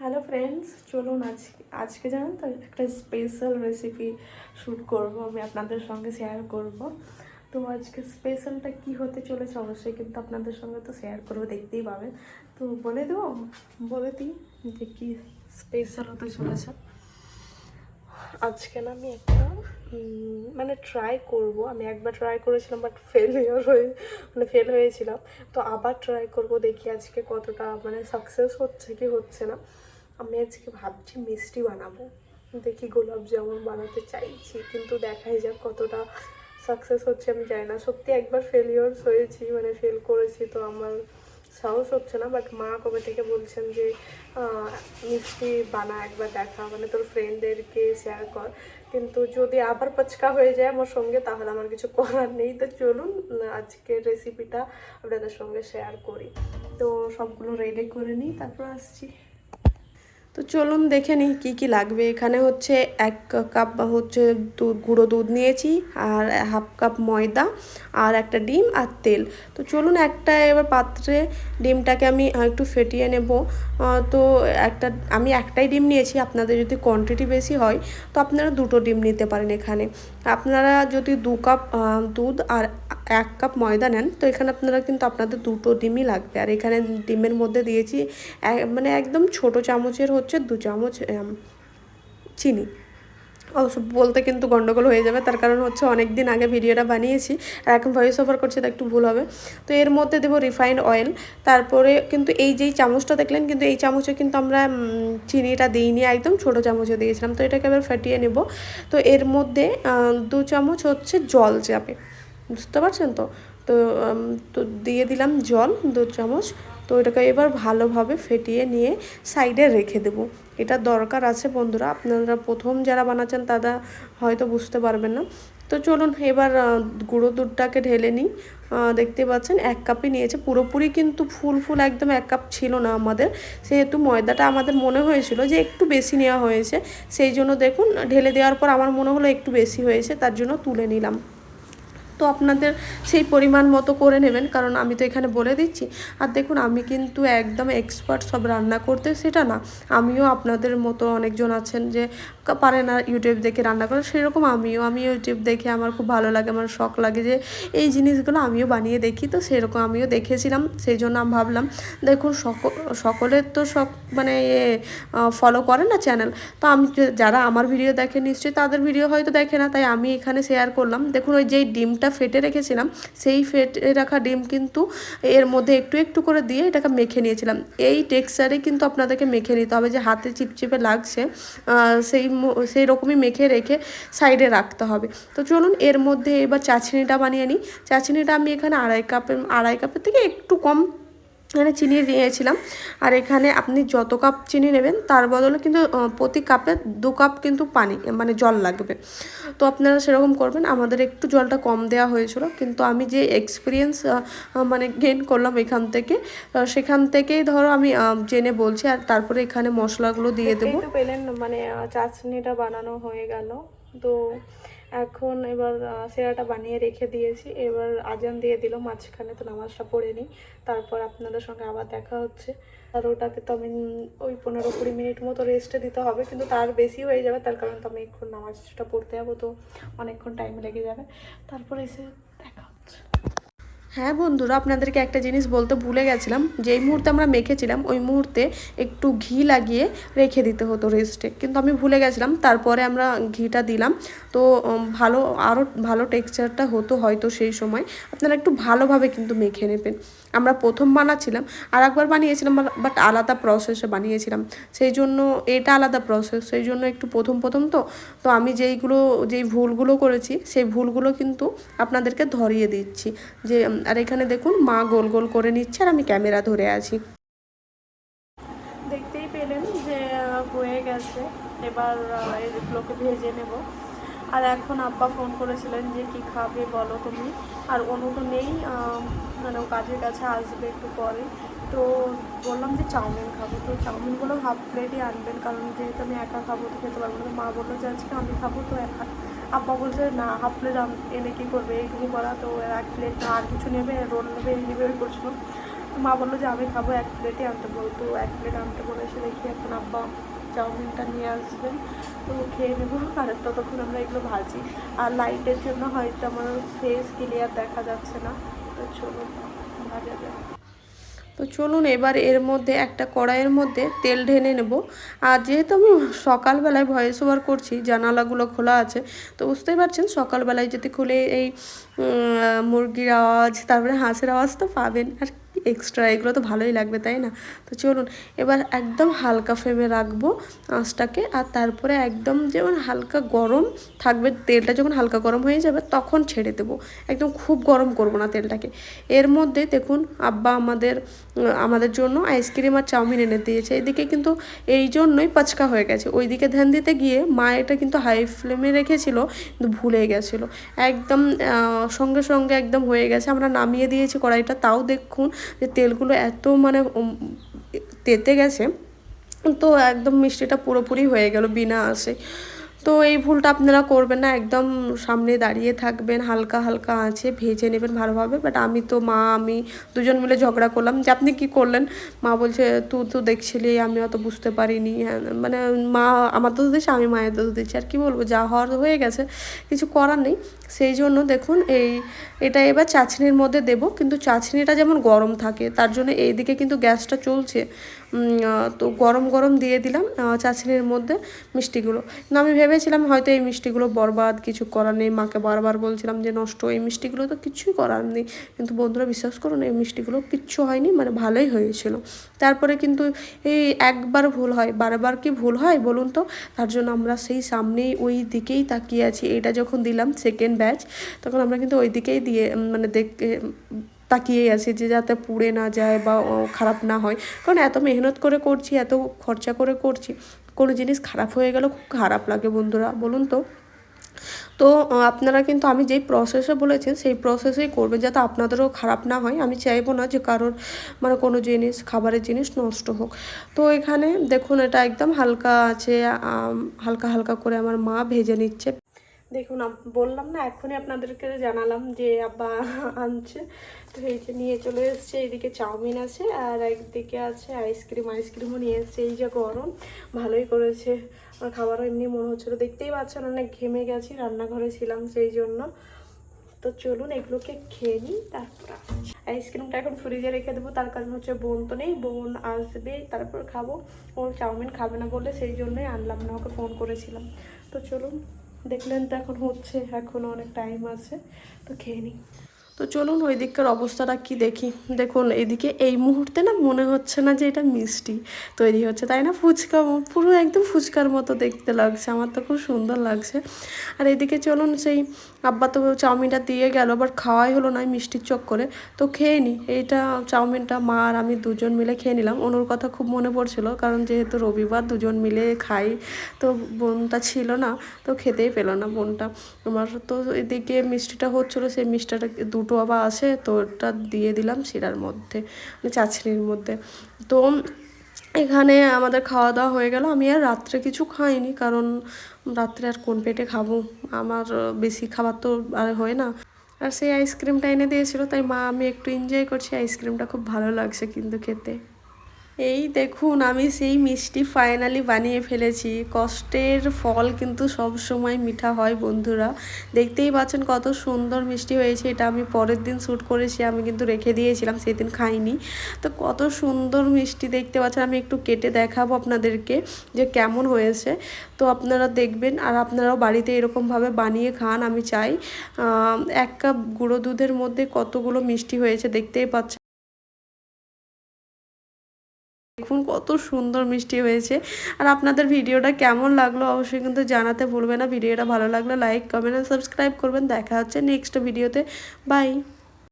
Hello friends চলুন আজ আজকে জানেন তো, একটা স্পেশাল রেসিপি শ্যুট করব, আমি আপনাদের সঙ্গে শেয়ার করব। তো আজকে স্পেশালটা কি হতে চলেছে অবশ্যই কিন্তু আপনাদের সঙ্গে তো শেয়ার করব, দেখতেই পাবেন। তো বলে দেবো, বলে দিই যে কী স্পেশাল হতে চলেছে। আজকে না আমি একটা মানে ট্রাই করব। আমি একবার ট্রাই করেছিলাম বাট ফেলিওর হয়ে মানে ফেল হয়েছিলাম। তো আবার ট্রাই করব, দেখি আজকে কতটা মানে সাকসেস হচ্ছে কি হচ্ছে না। আমি আজকে ভাবছি মিষ্টি বানাবো। দেখি গোলাপ জামুন বানাতে চাইছি, কিন্তু দেখাই যাক কতটা সাকসেস হচ্ছে, আমি জানি না। সত্যি একবার ফেলিওরস হয়েছি মানে ফেল করেছি, তো আমার সাহস হচ্ছে না। বাট মা কবে থেকে বলছেন যে মিষ্টি বানা, একবার দেখা মানে তোর ফ্রেন্ডদেরকে শেয়ার কর। কিন্তু যদি আবার পচকা হয়ে যায় আমার সঙ্গে, তাহলে আমার কিছু করার নেই। তো চলুন, আজকের রেসিপিটা আপনাদের সঙ্গে শেয়ার করি। তো সবগুলো রেডি করে নিই, তারপর আসছি। তো চলুন দেখে নিই কী কী লাগবে। এখানে হচ্ছে এক কাপ হচ্ছে দুধ গুঁড়ো দুধ নিয়েছি, আর হাফ কাপ ময়দা, আর একটা ডিম আর তেল। তো চলুন একটা এবার পাত্রে ডিমটাকে আমি একটু ফেটিয়ে নেব। তো একটা, আমি একটাই ডিম নিয়েছি, আপনাদের যদি কোয়ান্টিটি বেশি হয়, তো আপনারা দুটো ডিম নিতে পারেন এখানে। আপনারা যদি দু কাপ দুধ আর এক কাপ ময়দা নেন, তো এখানে আপনারা কিন্তু আপনাদের দুটো ডিমই লাগবে। আর এখানে ডিমের মধ্যে দিয়েছি মানে একদম ছোট চামচের হচ্ছে দু চামচ চিনি। অবশ্য বলতে কিন্তু গন্ডগোল হয়ে যাবে। তার কারণ হচ্ছে অনেক দিন আগে ভিডিওটা বানিয়েছি আর এখন ভয়েস ওভার করছি, তো একটু ভুল হবে। তো এর মধ্যে দেবো রিফাইন্ড অয়েল তারপরে কিন্তু এই যেই চামচটা দেখলেন, কিন্তু এই চামচে কিন্তু আমরা চিনিটা দিইনি একদম, ছোট চামচে দিয়েছিলাম। তো এটাকে এবার ফাটিয়ে নেব। তো এর মধ্যে দু চামচ হচ্ছে জল যাবে। বুঝতে পারছেন তো? তো তো দিয়ে দিলাম জল, দু চামচ। তো এটাকে এবার ভালোভাবে ফেটিয়ে নিয়ে সাইডে রেখে দেবো। এটা দরকার আছে বন্ধুরা। আপনারা প্রথম যারা বানাচ্ছেন তারা হয়তো বুঝতে পারবেন না। তো চলুন এবার গুঁড়ো দুধটাকে ঢেলে নিই। দেখতে পাচ্ছেন, এক কাপই নিয়েছে। পুরোপুরি কিন্তু ফুল ফুল একদম এক কাপ ছিল না আমাদের। সেহেতু ময়দাটা আমাদের মনে হয়েছিল যে একটু বেশি নেওয়া হয়েছে। সেই জন্য দেখুন, ঢেলে দেওয়ার পর আমার মনে হলো একটু বেশি হয়েছে, তার জন্য তুলে নিলাম। তো আপনাদের সেই পরিমাণ মতো করে নেবেন, কারণ আমি তো এখানে বলে দিচ্ছি। আর দেখুন, আমি কিন্তু একদম এক্সপার্ট সব রান্না করতে, সেটা না। আমিও আপনাদের মতো অনেকজন আছেন যে পারে না ইউটিউব দেখে রান্না করে, সেরকম আমিও, আমি ইউটিউব দেখে আমার খুব ভালো লাগে, আমার শখ লাগে যে এই জিনিসগুলো আমিও বানিয়ে দেখি, তো সেরকম আমিও দেখেছিলাম সেই জন্য আমি ভাবলাম, দেখুন, সক- সকলের তো সব মানে এ ফলো করে না চ্যানেল তো আমি যারা আমার ভিডিও দেখে, নিশ্চয়ই তাদের ভিডিও হয়তো দেখে না, তাই আমি এখানে শেয়ার করলাম। দেখুন, ওই যেই ডিমটা ফেটে রেখেছিলাম, সেই ফেটে রাখা ডিম কিন্তু এর মধ্যে একটু একটু করে দিয়ে এটাকে মেখে নিয়েছিলাম। এই টেক্সচারে কিন্তু আপনাদেরকে মেখে নিতে হবে, যে হাতে চিপচিপে লাগছে সেই সেই রকমই মেখে রেখে সাইডে রাখতে হবে। তো চলুন এর মধ্যে এবার চাচিনিটা বানিয়ে নিই। চাচিনিটা আমি এখানে আড়াই কাপের আড়াই কাপের থেকে একটু কম এখানে চিনি নিয়েছিলাম আর এখানে আপনি যত কাপ চিনি নেবেন তার বদলে কিন্তু প্রতি কাপে দু কাপ কিন্তু পানি মানে জল লাগবে। তো আপনারা সেরকম করবেন। আমাদের একটু জলটা কম দেওয়া হয়েছিল কিন্তু আমি যে এক্সপিরিয়েন্স মানে গেন করলাম এখান থেকে সেখান থেকেই ধরো আমি জেনে বলছি আর তারপরে এখানে মশলাগুলো দিয়ে দেবো। পেলেন মানে চাটনিটা বানানো হয়ে গেল। তো এখন এবার সেরাটা বানিয়ে রেখে দিয়েছি। এবার আজান দিয়ে দিল, মাঝখানে তো নামাজটা পড়ে নিই তারপর আপনাদের সঙ্গে আবার দেখা হচ্ছে। আর ওটাতে তো আমি ওই পনেরো কুড়ি মিনিট মতো রেস্টে দিতে হবে, কিন্তু তার বেশি হয়ে যাবে। তার কারণ তো আমি এক্ষণ নামাজটা পড়তে যাব, তো অনেকক্ষণ টাইম লেগে যাবে। তারপর এসে দেখা হচ্ছে। হ্যাঁ বন্ধুরা, আপনাদেরকে একটা জিনিস বলতে ভুলে গেছিলাম। যেই মুহূর্তে আমরা মেখেছিলাম, ওই মুহূর্তে একটু ঘি লাগিয়ে রেখে দিতে হতো রেস্টে কিন্তু আমি ভুলে গেছিলাম, তারপরে আমরা ঘিটা দিলাম। তো ভালো আরও ভালো টেক্সচারটা হতো হয়তো সেই সময়। আপনারা একটু ভালোভাবে কিন্তু মেখে নেবেন। আমরা প্রথম বানাচ্ছিলাম আর একবার বানিয়েছিলাম বাট আলাদা প্রসেসে বানিয়েছিলাম। সেই জন্য এটা আলাদা প্রসেস সেই জন্য একটু প্রথম প্রথম তো। তো আমি যেইগুলো, যেই ভুলগুলো করেছি, সেই ভুলগুলো কিন্তু আপনাদেরকে ধরিয়ে দিচ্ছি। যে আর এখানে দেখুন, মা গোল গোল করে নিচ্ছে আর আমি ক্যামেরা ধরে আছি। দেখতেই পেলেন যে হয়ে গেছে। এবার এগুলোকে ভেজে নেব। আর এখন আব্বা ফোন করেছিলেন যে, কি খাবে বলো তুমি? আর অনু তো নেই মানে ও কাজের কাছে আসবে একটু পরে। তো বললাম যে, চাউমিন খাব। তো চাউমিনগুলো হাফ প্লেটই আনবেন, কারণ যেহেতু আমি একা খাব, তো খেতে পারব না। মা বলল যে, আজকে আমি খাব তো একা। আব্বা বলছে, না হাফ প্লেট এনে কী করবে, এইটুকু করা, তো এক প্লেট না, আর কিছু নেবে, রোল নেবে, এই নেবে, ওই করছিল। মা বলল যে, আমি খাব এক প্লেটই আনতে বলতো, এক প্লেট আনতে বলে বলেছে দেখি এখন আব্বা চাউমিনটা নিয়ে আসবেন। তো খেয়ে নেব। আর ততক্ষণ আমরা এগুলো ভাজি। আর লাইটের জন্য হয়তো আমার ফেস ক্লিয়ার দেখা যাচ্ছে না। তো চলুন, ভাজা যায় তো চলুন, এবার এর মধ্যে একটা কড়াইয়ের মধ্যে তেল ঢেলে নেব। আর যেহেতু আমি সকালবেলায় ভয়েস ওভার করছি, জানালাগুলো খোলা আছে, তো বুঝতেই পারছেন সকালবেলায় যদি খুলে এই মুরগির আওয়াজ, তারপরে হাঁসের আওয়াজ তো পাবেন। আর এক্সট্রা এগুলো তো ভালোই লাগবে, তাই না? তো চলুন, এবার একদম হালকা ফ্লেমে রাখব আঁচটাকে, আর তারপরে একদম যেমন হালকা গরম থাকবে, তেলটা যখন হালকা গরম হয়ে যাবে, তখন ছেড়ে দেবো। একদম খুব গরম করব না তেলটাকে। এর মধ্যে দেখুন, আব্বা আমাদের আমাদের জন্য আইসক্রিম আর চাউমিন এনে দিয়েছে। এদিকে কিন্তু এই জন্যই পাচকা হয়ে গেছে। ওইদিকে ধ্যান দিতে গিয়ে মা এটা কিন্তু হাই ফ্লেমে রেখেছিল কিন্তু ভুলে গেছিল। একদম সঙ্গে সঙ্গে একদম হয়ে গেছে। আমরা নামিয়ে দিয়েছি কড়াইটা, তাও দেখুন যে তেলগুলো এত মানে তেতে গেছে, তো একদম মিষ্টিটা পুরোপুরি হয়ে গেল বিনা আসে। তো এই ভুলটা আপনারা করবেন না, একদম সামনে দাঁড়িয়ে থাকবেন, হালকা হালকা আছে ভেজে নেবেন ভালোভাবে। বাট আমি তো মা, আমি দুজন মিলে ঝগড়া করলাম, যে আপনি কি করলেন? মা বলছে, তুই তো দেখছিলি, আমি অত বুঝতে পারিনি। হ্যাঁ মানে মা, আমার দোষ দিচ্ছে আমি মায়ের দোষ দিচ্ছি আর কি বলব, যা হওয়ার হয়ে গেছে, কিছু করার নেই। সেই জন্য দেখুন এই, এটা এবার চাছনির মধ্যে দেব, কিন্তু চাছনিটা যেমন গরম থাকে, তার জন্য এইদিকে কিন্তু গ্যাসটা চলছে। তো গরম গরম দিয়ে দিলাম চাছনির মধ্যে মিষ্টিগুলো। না আমি ভেবেছিলাম হয়তো এই মিষ্টিগুলো বরবাদ, কিছু করার নেই, মাকে বারবার বলছিলাম যে নষ্ট, এই মিষ্টিগুলো তো কিছুই করার নেই। কিন্তু বন্ধুরা বিশ্বাস করুন, এই মিষ্টিগুলো কিচ্ছু হয়নি মানে ভালোই হয়েছিল। তারপরে কিন্তু এই একবার ভুল হয়, বারবার কি ভুল হয় বলুন তো? তার জন্য আমরা সেই সামনেই ওই দিকেই তাকিয়ে আছি। এটা যখন দিলাম সেকেন্ড ব্যাচ তখন আমরা কিন্তু ওই দিকেই দিয়ে মানে দেখ তাকিয়েই আছি যে যাতে পুড়ে না যায় বা খারাপ না হয়। কারণ এত মেহনত করে করছি, এত খরচা করে করছি, কোনো জিনিস খারাপ হয়ে গেলে খুব খারাপ লাগে বন্ধুরা, বলুন তো। তো আপনারা কিন্তু আমি যেই প্রসেসে বলেছেন, সেই প্রসেসেই করবেন যাতে আপনাদেরও খারাপ না হয়। আমি চাইব না যে কারোর মানে কোনো জিনিস, খাবারের জিনিস নষ্ট হোক। তো এখানে দেখুন, এটা একদম হালকা আছে হালকা হালকা করে আমার মা ভেজে নিচ্ছে। দেখুন বললাম না এখনই আপনাদেরকে জানালাম যে আব্বা আনছে। তো এই যে নিয়ে চলে এসছে, এইদিকে চাউমিন আছে আর একদিকে আছে আইসক্রিম। আইসক্রিমও নিয়ে এসছে, এই যে গরম, ভালোই করেছে। আমার খাবারও এমনি মনে হচ্ছিল। দেখতেই পাচ্ছেন, অনেক ঘেমে গেছি, রান্নাঘরে ছিলাম সেই জন্য। তো চলুন, এগুলোকে খেয়ে নিই, তারপর। আইসক্রিমটা এখন ফ্রিজে রেখে দেবো, তার কারণ হচ্ছে বোন তো নেই, বোন আসবে, তারপর খাব। ও চাউমিন খাবে না বলে সেই জন্যই আনলাম না, ওকে ফোন করেছিলাম। তো চলুন দেখলেন তো এখন হচ্ছে এখন অনেক টাইম আছে তো খেয়ে নিই। তো চলুন ওই দিককার অবস্থাটা কি দেখি? দেখুন, এদিকে এই মুহূর্তে না মনে হচ্ছে না যে এটা মিষ্টি তৈরি হচ্ছে, তাই না? ফুচকা, পুরো একদম ফুচকার মতো দেখতে লাগছে, আমার তো খুব সুন্দর লাগছে। আর এদিকে চলুন, সেই আব্বা তো চাউমিনটা দিয়ে গেল, আবার খাওয়াই হলো না মিষ্টির চক্করে। তো খেয়ে নি, এইটা চাউমিনটা মা আর আমি দুজন মিলে খেয়ে নিলাম। অনুর কথা খুব মনে পড়ছিল, কারণ যেহেতু রবিবার দুজন মিলে খাই, তো বোনটা ছিল না, তো খেতেই পেল না বোনটা। আমার তো এদিকে মিষ্টিটা হচ্ছিল, সেই মিষ্টিটা দুটো বাবা আছে, তো ওটা দিয়ে দিলাম শিরার মধ্যে মানে চাছনির মধ্যে। তো এখানে আমাদের খাওয়া দাওয়া হয়ে গেল। আমি আর রাত্রে কিছু খাইনি, কারণ রাত্রে আর কোন পেটে খাব? আমার বেশি খাবার তো আর হয় না। আর সেই আইসক্রিমটা এনে দিয়েছিল, তাই মা, আমি একটু এনজয় করছি। আইসক্রিমটা খুব ভালো লাগছে কিন্তু খেতে। এই দেখুন, আমি সেই মিষ্টি ফাইনালি বানিয়ে ফেলেছি। কষ্টের ফল কিন্তু সব সময় মিঠা হয় বন্ধুরা। দেখতেই পাচ্ছেন কত সুন্দর মিষ্টি হয়েছে। এটা আমি পরের দিন শ্যুট করেছি, আমি কিন্তু রেখে দিয়েছিলাম, সেদিন খাইনি। তো কত সুন্দর মিষ্টি দেখতে পাচ্ছেন। আমি একটু কেটে দেখাবো আপনাদেরকে যে কেমন হয়েছে। তো আপনারা দেখবেন আর আপনারাও বাড়িতে এরকমভাবে বানিয়ে খান, আমি চাই। এক কাপ গুঁড়ো দুধের মধ্যে কতগুলো মিষ্টি হয়েছে দেখতেই পাচ্ছেন। দেখুন, কত সুন্দর মিষ্টি হয়েছে। আর আপনাদের ভিডিওটা কেমন লাগল অবশ্যই কিন্তু জানাতে ভুলবে না। ভিডিওটা ভালো লাগলে লাইক কমেন্ট আর সাবস্ক্রাইব করবেন। দেখা হচ্ছে নেক্সট ভিডিওতে বাই